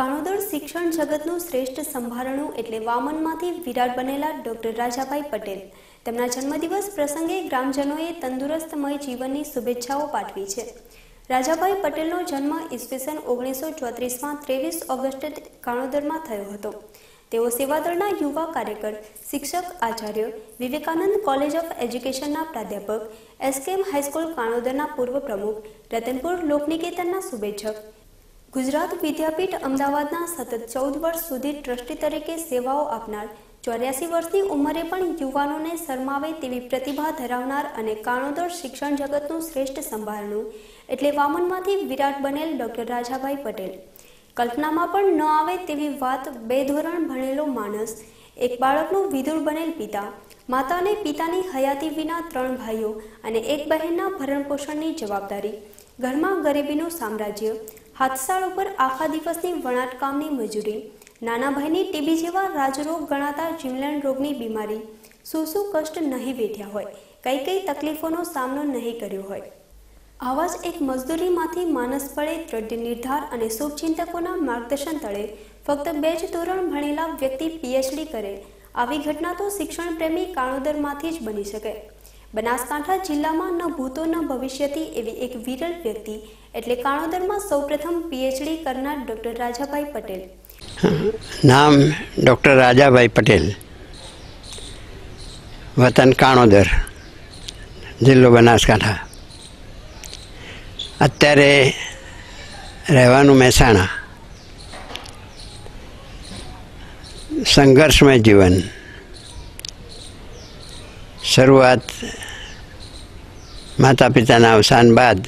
કાણોદર શિક્ષણ જગતનું શ્રેષ્ઠ સંભારણું એટલે વામનમાંથી વિરાટ બનેલા ડોક્ટર રાજાભાઈ પટેલ. તેમના જન્મદિવસ પ્રસંગે ગ્રામજનોએ તંદુરસ્તમય જીવનની શુભેચ્છાઓ પાઠવી છે. રાજાભાઈ પટેલનો જન્મ ઈસવીસન ઓગણીસો ચોત્રીસમાં ત્રેવીસ ઓગસ્ટે કાણોદરમાં થયો હતો. તેઓ સેવાદળના યુવા કાર્યકર, શિક્ષક, આચાર્ય, વિવેકાનંદ કોલેજ ઓફ એજ્યુકેશનના પ્રાધ્યાપક એસકેએમ હાઈસ્કૂલ કાણોદરના પૂર્વ પ્રમુખ, રતનપુર લોકનિકેતનના શુભેચ્છક ગુજરાત વિદ્યાપીઠ અમદાવાદના સતત ચૌદ વર્ષ સુધી ટ્રસ્ટી તરીકે સેવાઓ આપનાર ચોર્યાસી વર્ષની ઉંમરે પણ યુવાનોને શરમાવે તેવી પ્રતિભા ધરાવનાર અને કાણોદર શિક્ષણ જગતનું શ્રેષ્ઠ સંભારણું એટલે વામનમાંથી વિરાટ બનેલ ડોક્ટર રાજાભાઈ પટેલ. કલ્પનામાં પણ ન આવે તેવી વાત બે ધોરણ ભણેલો માણસ, એક બાળકનું વિધુર બનેલ પિતા માતા અને પિતાની હયાતી વિના ત્રણ ભાઈઓ અને એક બહેનના ભરણપોષણની જવાબદારી. ઘરમાં ગરીબીનું સામ્રાજ્ય હાથસાળ ઉપર આખા દિવસની વણાટકામની મજૂરી. નાના ભાઈની ટીબી જેવા રાજરોગ ગણાતા જીવલેણ રોગની બીમારી. શું શું કષ્ટ નહીં વેઠ્યા હોય, કઈ કઈ તકલીફોનો સામનો નહીં કર્યો હોય. આવા જ એક મજદૂરીમાંથી માનસ પડે દ્રઢ નિર્ધાર અને શુભચિંતકોના માર્ગદર્શન તળે ફક્ત બે જ ધોરણ ભણેલા વ્યક્તિ પીએચડી કરે. આવી ઘટના તો શિક્ષણ પ્રેમી કાણોદરમાંથી જ બની શકે. બનાસકાંઠા જિલ્લામાં ન ભૂતો ન ભવિષ્યથી એવી એક વિરલ વ્યક્તિ એટલે કાણોદરમાં સૌપ્રથમ પીએચડી કરનાર ડોક્ટર રાજાભાઈ પટેલ. નામ ડૉક્ટર રાજાભાઈ પટેલ. વતન કાણોદર, જિલ્લો બનાસકાંઠા. અત્યારે રહેવાનું મહેસાણા. સંઘર્ષમય જીવન. શરૂઆત માતા પિતાના અવસાન બાદ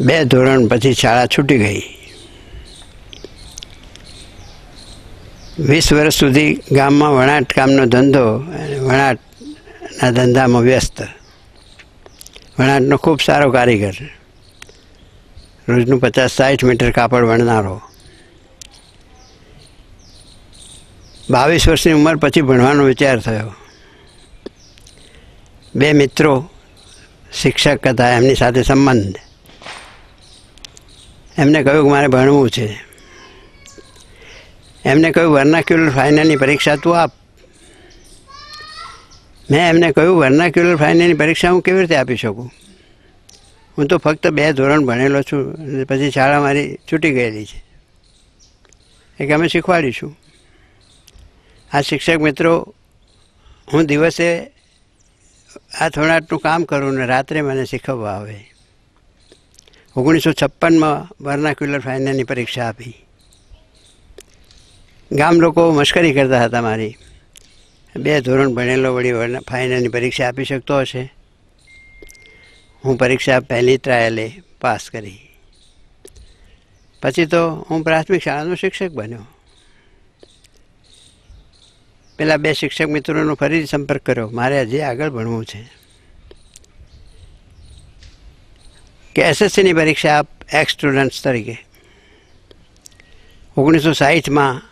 બે ધોરણ પછી શાળા છૂટી ગઈ. વીસ વર્ષ સુધી ગામમાં વણાટ કામનો ધંધો અને વણાટના ધંધામાં વ્યસ્ત. વણાટનો ખૂબ સારો કારીગર. રોજનું પચાસ સાઠ મીટર કાપડ વણનારો. બાવીસ વર્ષની ઉંમર પછી ભણવાનો વિચાર થયો. બે મિત્રો શિક્ષક હતા, એમની સાથે સંબંધ. એમને કહ્યું કે મારે ભણવું છે. એમને કહ્યું વર્નાક્યુલર ફાઇનલની પરીક્ષા તું આપ. મેં એમને કહ્યું વર્નાક્યુલર ફાઇનલની પરીક્ષા હું કેવી રીતે આપી શકું? હું તો ફક્ત બે ધોરણ ભણેલો છું પછી શાળા મારી છૂટી ગયેલી છે. એક અમે શીખવાડીશું. આ શિક્ષક મિત્રો, હું દિવસે આ થોડાટનું કામ કરું ને રાત્રે મને શીખવવા આવે. ઓગણીસો છપ્પનમાં વર્નાક્યુલર ફાઇનલની પરીક્ષા આપી. ગામ લોકો મશ્કરી કરતા હતા મારી. બે ધોરણ ભણેલો વળી ફાઇનલની પરીક્ષા આપી શકતો હશે. હું પરીક્ષા પહેલી ટ્રાયલે પાસ કરી. પછી તો હું પ્રાથમિક શાળાનો શિક્ષક બન્યો. પેલા બે શિક્ષક મિત્રોનો ફરી સંપર્ક કર્યો, મારે હજી આગળ ભણવું છે. કે એસએસસીની પરીક્ષા આપ એક્સ સ્ટુડન્ટ્સ તરીકે. ઓગણીસો સાહીઠમાં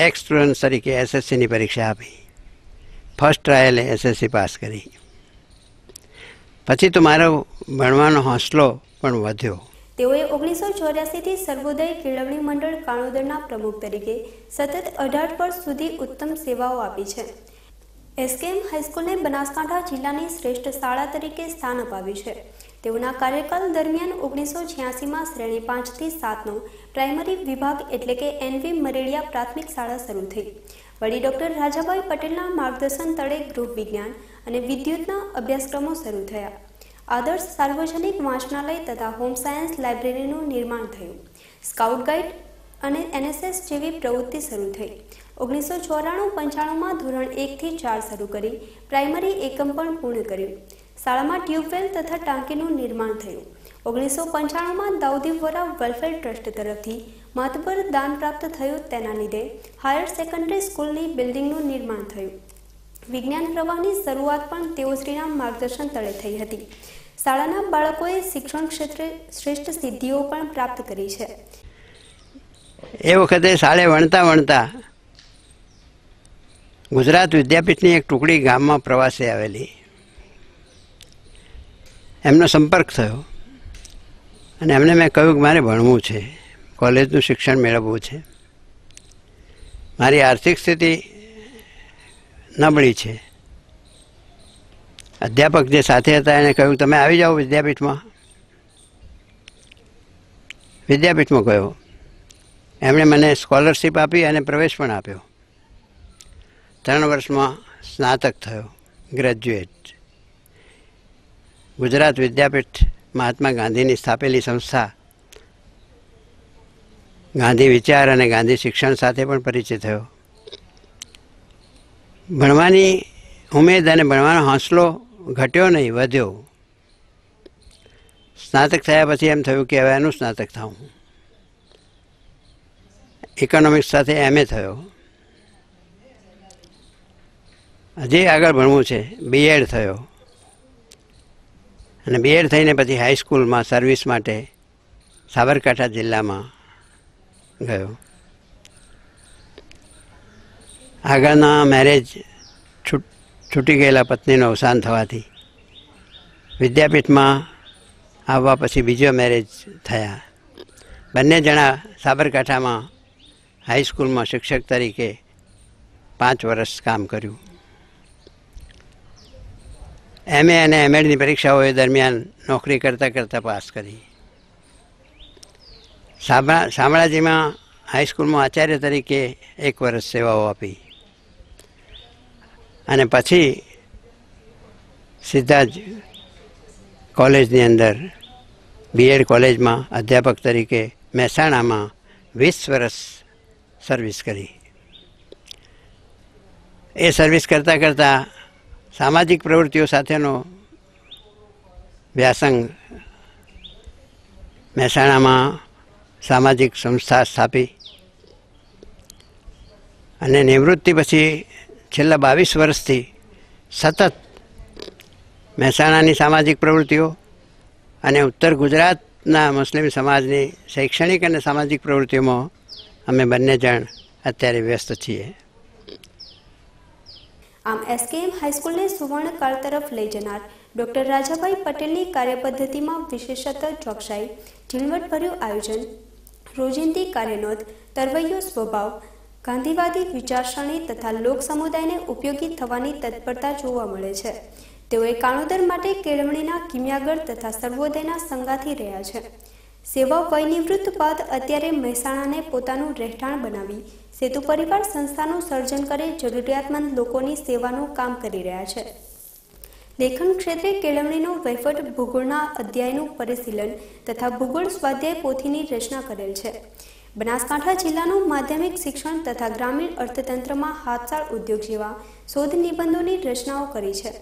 એક્સ સ્ટુડન્ટ તરીકે એસએસસીની પરીક્ષા આપી. ફર્સ્ટ ટ્રાયલે એસએસસી પાસ કરી. પછી તો મારો ભણવાનો હોંસલો પણ વધ્યો. તેઓએ ઓગણીસો ચોર્યાસીથી સર્વોદય કેળવણી મંડળ કાણોદરના પ્રમુખ તરીકે સતત અઢાર વર્ષ સુધી ઉત્તમ સેવાઓ આપી છે. એસકેએમ હાઈસ્કૂલને બનાસકાંઠા જિલ્લાની શ્રેષ્ઠ શાળા તરીકે સ્થાન અપાવ્યું છે. તેઓના કાર્યકાળ દરમિયાન ઓગણીસો છ્યાસીમાં શ્રેણી પાંચથી સાતનો પ્રાઇમરી વિભાગ એટલે કે એનવી મરેડિયા પ્રાથમિક શાળા શરૂ થઈ. વળી ડોક્ટર રાજાભાઈ પટેલના માર્ગદર્શન તળે ગૃહ વિજ્ઞાન અને વિદ્યુતના અભ્યાસક્રમો શરૂ થયા. આદર્શ સાર્વજનિક વાંચનાલય તથા હોમ સાયન્સ લાઇબ્રેરીનું નિર્માણ થયું. સ્કાઉટ ગાઈડ અને એનએસએસ જેવી પ્રવૃત્તિ શરૂ થઈ. ઓગણીસો ચોરાણું પંચાણુંમાં ધોરણ એકથી ચાર શરૂ કરી, પ્રાઇમરી એકમ પણ પૂર્ણ કર્યું. શાળામાં ટ્યુબવેલ તથા ટાંકીનું નિર્માણ થયું. ઓગણીસો પંચાણુંમાં દાઉદી વોરા વેલફેર ટ્રસ્ટ તરફથી માતબર દાન પ્રાપ્ત થયું તેના લીધે હાયર સેકન્ડરી સ્કૂલની બિલ્ડિંગનું નિર્માણ થયું. વિજ્ઞાન પ્રવાહની શરૂઆત પણ તેઓશ્રીના માર્ગદર્શન તળે થઈ હતી. શાળાના બાળકોએ શિક્ષણ ક્ષેત્રે શ્રેષ્ઠ સિદ્ધિઓ પણ પ્રાપ્ત કરી છે. એ વખતે શાળે વણતા વણતા ગુજરાત વિદ્યાપીઠની એક ટુકડી ગામમાં પ્રવાસે આવેલી. એમનો સંપર્ક થયો અને એમને મેં કહ્યું કે મારે ભણવું છે, કોલેજનું શિક્ષણ મેળવવું છે. મારી આર્થિક સ્થિતિ નબળી છે. અધ્યાપક જે સાથે હતા એને કહ્યું, તમે આવી જાઓ વિદ્યાપીઠમાં. વિદ્યાપીઠમાં ગયો. એમણે મને સ્કોલરશીપ આપી અને પ્રવેશ પણ આપ્યો. ત્રણ વર્ષમાં સ્નાતક થયો ગ્રેજ્યુએટ ગુજરાત વિદ્યાપીઠ મહાત્મા ગાંધીની સ્થાપેલી સંસ્થા. ગાંધી વિચાર અને ગાંધી શિક્ષણ સાથે પણ પરિચય થયો. ભણવાની ઉમેદ અને ભણવાનો હોંસલો ઘટ્યો નહીં, વધ્યો. સ્નાતક થયા પછી એમ થયું કે હવે એનું સ્નાતક થાઉં ઇકોનોમિક્સ સાથે એમએ થયો. હજી આગળ ભણવું છે. બીએડ થયો. અને બીએડ થઈને પછી હાઈસ્કૂલમાં સર્વિસ માટે સાબરકાંઠા જિલ્લામાં ગયો. આગળના મેરેજ છૂટ ગયેલા પત્નીનું અવસાન થવાથી વિદ્યાપીઠમાં આવવા પછી બીજો મેરેજ થયા. બંને જણા સાબરકાંઠામાં હાઈસ્કૂલમાં શિક્ષક તરીકે પાંચ વર્ષ કામ કર્યું. એમએ અને એમએડની પરીક્ષાઓ દરમિયાન નોકરી કરતાં કરતાં પાસ કરી. શામળા શામળાજીમાં હાઈસ્કૂલમાં આચાર્ય તરીકે એક વર્ષ સેવાઓ આપી. અને પછી સીધા જ કોલેજની અંદર બીએડ કોલેજમાં અધ્યાપક તરીકે મહેસાણામાં વીસ વર્ષ સર્વિસ કરી. એ સર્વિસ કરતાં કરતાં સામાજિક પ્રવૃત્તિઓ સાથેનો વ્યાસંગ મહેસાણામાં સામાજિક સંસ્થા સ્થાપી અને નિવૃત્તિ પછી છેલ્લા બાવીસ વર્ષથી સતત મહેસાણાની સામાજિક પ્રવૃત્તિઓ અને ઉત્તર ગુજરાતના મુસ્લિમ સમાજની શૈક્ષણિક અને સામાજિક પ્રવૃત્તિઓમાં અમે બંને જણ અત્યારે વ્યસ્ત છીએ. આમ એસકેએમ હાઈસ્કૂલને સુવર્ણકાળ તરફ લઈ જનાર ડોક્ટર રાજાભાઈ પટેલની કાર્યપદ્ધતિમાં વિશેષત ચોકસાઈ, ઝીણવટભર્યું આયોજન, રોજિંદી કાર્યનોંધ, તરવૈયો સ્વભાવ ગાંધીવાદી વિચારસરણી તથા લોક સમુદાયને ઉપયોગી થવાની તત્પરતા જોવા મળે છે. તેઓએ કાણોદર માટે કેળવણીના કિમિયાગર તથા સર્વોદયના સંગાથી રહ્યા છે. સેવા વયનિવૃત્ત બાદ અત્યારે મહેસાણાને પોતાનું રહેઠાણ બનાવી સેતુ પરિવાર સંસ્થાનું સર્જન કરી જરૂરિયાતમંદ લોકોની સેવાનું કામ કરી રહ્યા છે. લેખન ક્ષેત્રે કેળવણીનો વહીવટ ભૂગોળના અધ્યાયનું પરિશીલન તથા ભૂગોળ સ્વાધ્યાય પોથીની રચના કરેલ છે. બનાસકાંઠા જિલ્લાનું માધ્યમિક શિક્ષણ તથા ગ્રામીણ અર્થતંત્રમાં હાથસાળ ઉદ્યોગ જેવા શોધ નિબંધોની રચનાઓ કરી છે.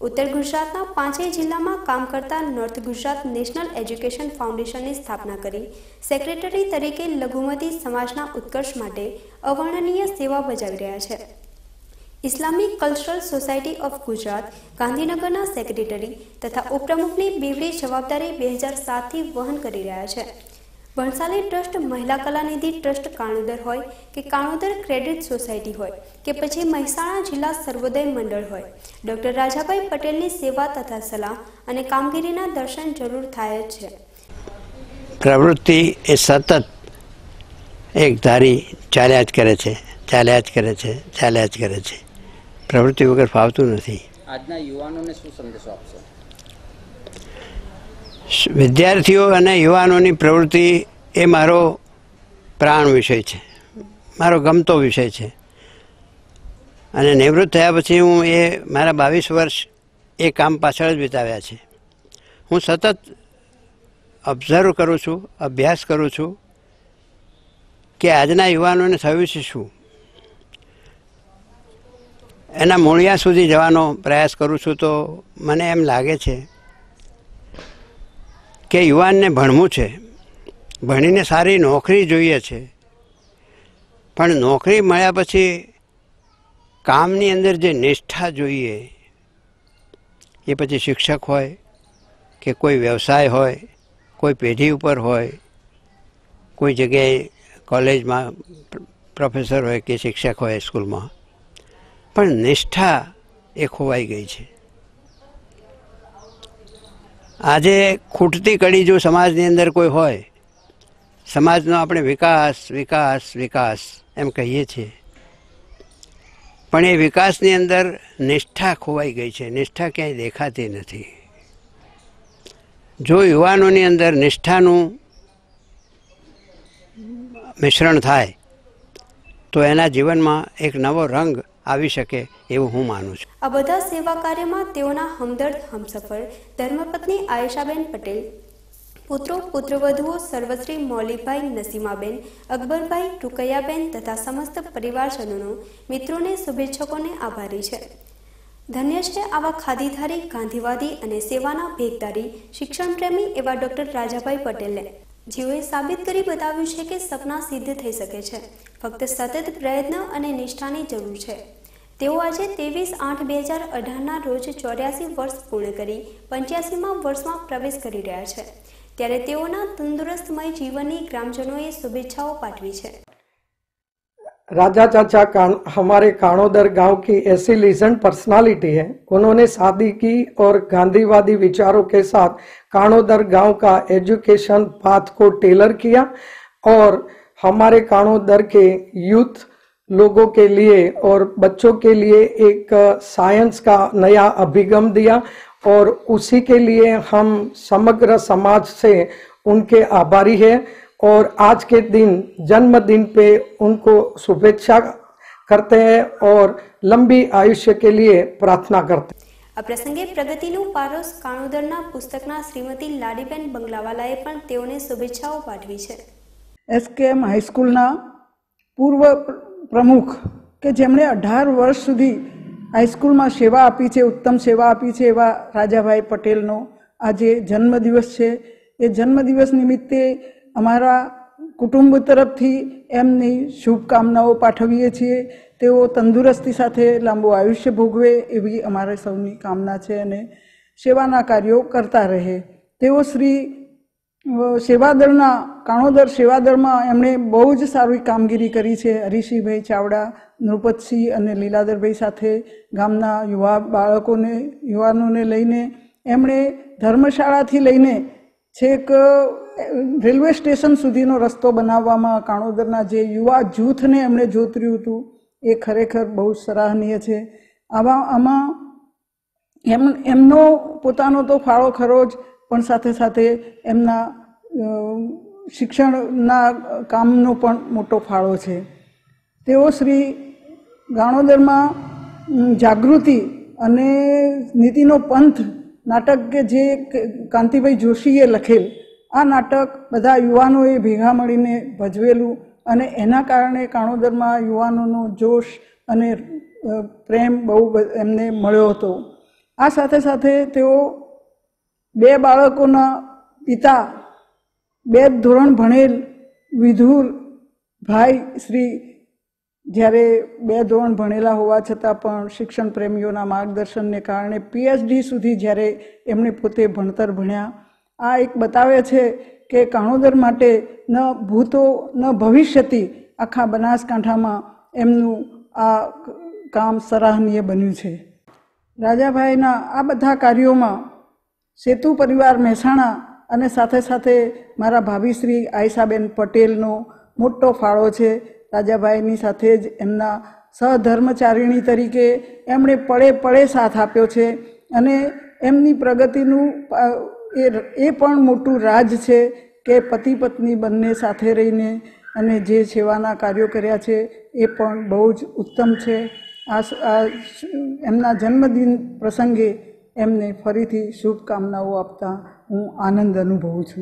ઉત્તર ગુજરાતના પાંચેય જિલ્લામાં કામ કરતા નોર્થ ગુજરાત નેશનલ એજ્યુકેશન ફાઉન્ડેશનની સ્થાપના કરી. સેક્રેટરી તરીકે લઘુમતી સમાજના ઉત્કર્ષ માટે અવર્ણનીય સેવા બજાવી રહ્યા છે. Islamic cultural society of Gujarat, ગાંધીનગરના સેક્રેટરી તથા ઉપપ્રમુખની બેવડી જવાબદારી બે હજાર સાતથી વહન કરી રહ્યા છે. વણસાલી ટ્રસ્ટ મહિલા કલાનિધિ ટ્રસ્ટ કાણોદર હોય કે કાણોદર ક્રેડિટ સોસાયટી હોય કે પછી મહેસાણા જિલ્લા સર્વોદય મંડળ હોય. ડોક્ટર રાજાભાઈ પટેલની સેવા તથા સલાહ અને કામગીરીના દર્શન જરૂર થાય જ છે. પ્રવૃત્તિ એ સતત એક ધારી ચાલ્યા જ કરે છે ચાલ્યા જ કરે છે ચાલ્યા જ કરે છે. પ્રવૃત્તિ વગર ફાવતું નથી. આજના યુવાનોને શું સંદેશો આપશો? વિદ્યાર્થીઓ અને યુવાનોની પ્રવૃત્તિ એ મારો પ્રાણ વિષય છે. મારો ગમતો વિષય છે. અને નિવૃત્ત થયા પછી હું એ મારા બાવીસ વર્ષ એ કામ પાછળ જ વિતાવ્યા છે. હું સતત ઓબ્ઝર્વ કરું છું, અભ્યાસ કરું છું કે આજના યુવાનોને થયું છે શું? એના મૂળિયા સુધી જવાનો પ્રયાસ કરું છું તો મને એમ લાગે છે કે યુવાનને ભણવું છે. ભણીને સારી નોકરી જોઈએ છે. પણ નોકરી મળ્યા પછી કામની અંદર જે નિષ્ઠા જોઈએ, એ પછી શિક્ષક હોય કે કોઈ વ્યવસાય હોય, કોઈ પેઢી ઉપર હોય, કોઈ જગ્યાએ કોલેજમાં પ્રોફેસર હોય કે શિક્ષક હોય સ્કૂલમાં, પણ નિષ્ઠા એ ખોવાઈ ગઈ છે. આજે ખૂટતી કડી જો સમાજની અંદર કોઈ હોય, સમાજનો આપણે વિકાસ વિકાસ વિકાસ એમ કહીએ છીએ. પણ એ વિકાસની અંદર નિષ્ઠા ખોવાઈ ગઈ છે. નિષ્ઠા ક્યાંય દેખાતી નથી. જો યુવાનોની અંદર નિષ્ઠાનું મિશ્રણ થાય, તો એના જીવનમાં એક નવો રંગ આવી શકે એવું હું માનું છું. આ બધા સેવા કાર્યમાં તેઓના હમદર્દ હમસફર ધર્મપત્ની આયેશાબેન પટેલ, પુત્રો, પુત્રવધુઓ સર્વશ્રી મૌલિકભાઈ નસીમાબેન, અકબરભાઈ રૂકૈયાબેન તથા સમસ્ત પરિવારજનોનો મિત્રોને, શુભેચ્છકોને આભારી છે. ધન્ય છે આવા ખાદીધારી, ગાંધીવાદી અને સેવાના ભેગદારી શિક્ષણ પ્રેમી એવા ડોક્ટર રાજાભાઈ પટેલને. જેઓએ સાબિત કરી બતાવ્યું છે કે સપના સિદ્ધ થઈ શકે છે. ફક્ત સતત પ્રયત્ન અને નિષ્ઠાની જરૂર છે. તેઓ આજે ત્રેવીસ આઠ બે હજાર અઢારના રોજ ચોર્યાસી વર્ષ પૂર્ણ કરી પંચ્યાસીમાં વર્ષમાં પ્રવેશ કરી રહ્યા છે ત્યારે તેઓના તંદુરસ્તમય જીવનની ગ્રામજનોએ શુભેચ્છાઓ પાઠવી છે राजा चाचा कान, हमारे काणोदर गांव की ऐसी लीजेंड पर्सनालिटी है उन्होंने शादी की और गांधीवादी विचारों के साथ काणोदर गांव का एजुकेशन पाथ को टेलर किया और हमारे काणोदर के यूथ लोगों के लिए और बच्चों के लिए एक साइंस का नया अभिगम दिया और उसी के लिए हम समग्र समाज से उनके आभारी हैं और आज के दिन जन्मदिन पे उनको शुभेच्छा करते हैं और लंबी आयुष्य के लिए प्रार्थना करते हैं આ પ્રસંગે પ્રગતિનું પારોસ કાણોદરના પુસ્તકના શ્રીમતી લાડીબેન બંગલાવાલાએ પણ તેઓને શુભેચ્છાઓ પાઠવી છે એસકેએમ હાઈસ્કૂલના પૂર્વ પ્રમુખ કે જેમણે અઢાર વર્ષ સુધી હાઈસ્કૂલમાં સેવા આપી છે, ઉત્તમ સેવા આપી છે એવા રાજાભાઈ પટેલનો આજે જન્મદિવસ છે. એ જન્મદિવસ નિમિત્તે અમારા કુટુંબ તરફથી એમની શુભકામનાઓ પાઠવીએ છીએ. તેઓ તંદુરસ્તી સાથે લાંબુ આયુષ્ય ભોગવે એવી અમારે સૌની કામના છે અને સેવાના કાર્યો કરતા રહે. તેઓ શ્રી સેવાદળના, કાણોદર સેવાદળમાં એમણે બહુ જ સારી કામગીરી કરી છે. હરીશીભાઈ ચાવડા, નૃપતસિંહ અને લીલાધરભાઈ સાથે ગામના યુવા બાળકોને, યુવાનોને લઈને એમણે ધર્મશાળાથી લઈને છેક રેલવે સ્ટેશન સુધીનો રસ્તો બનાવવામાં કાણોદરના જે યુવા જૂથને એમણે જોતર્યું હતું, એ ખરેખર બહુ સરાહનીય છે. આવા, આમાં એમ, એમનો પોતાનો તો ફાળો ખરો જ પણ સાથે સાથે એમના શિક્ષણના કામનો પણ મોટો ફાળો છે. તેઓ શ્રી ગાણોદરમાં જાગૃતિ અને નીતિનો પંથ નાટક કે જે કાંતિભાઈ જોશીએ લખેલ, આ નાટક બધા યુવાનોએ ભેગા મળીને ભજવેલું અને એના કારણે કાણોદરમાં યુવાનોનો જોશ અને પ્રેમ બહુ એમને મળ્યો હતો. આ સાથે સાથે તેઓ બે બાળકોના પિતા, બે ધોરણ ભણેલ વિધુર ભાઈ શ્રી, જ્યારે બે ધોરણ ભણેલા હોવા છતાં પણ શિક્ષણ પ્રેમીઓના માર્ગદર્શનને કારણે પીએચડી સુધી જ્યારે એમણે પોતે ભણતર ભણ્યા. આ એક બતાવે છે કે કાણોદર માટે ન ભૂતો, ન ભવિષ્યથી આખા બનાસકાંઠામાં એમનું આ કામ સરાહનીય બન્યું છે. રાજાભાઈના આ બધા કાર્યોમાં સેતુ પરિવાર મહેસાણા અને સાથે સાથે મારા ભાભી શ્રી આયસાબેન પટેલનો મોટો ફાળો છે. રાજાભાઈની સાથે જ એમના સહધર્મચારિણી તરીકે એમણે પડે પડે સાથ આપ્યો છે અને એમની પ્રગતિનું એ એ પણ મોટું રાજ છે કે પતિ પત્ની બંને સાથે રહીને અને જે સેવાના કાર્યો કર્યા છે એ પણ બહુ જ ઉત્તમ છે. આ એમના જન્મદિન પ્રસંગે એમને ફરીથી શુભકામનાઓ આપતા હું આનંદ અનુભવું છું.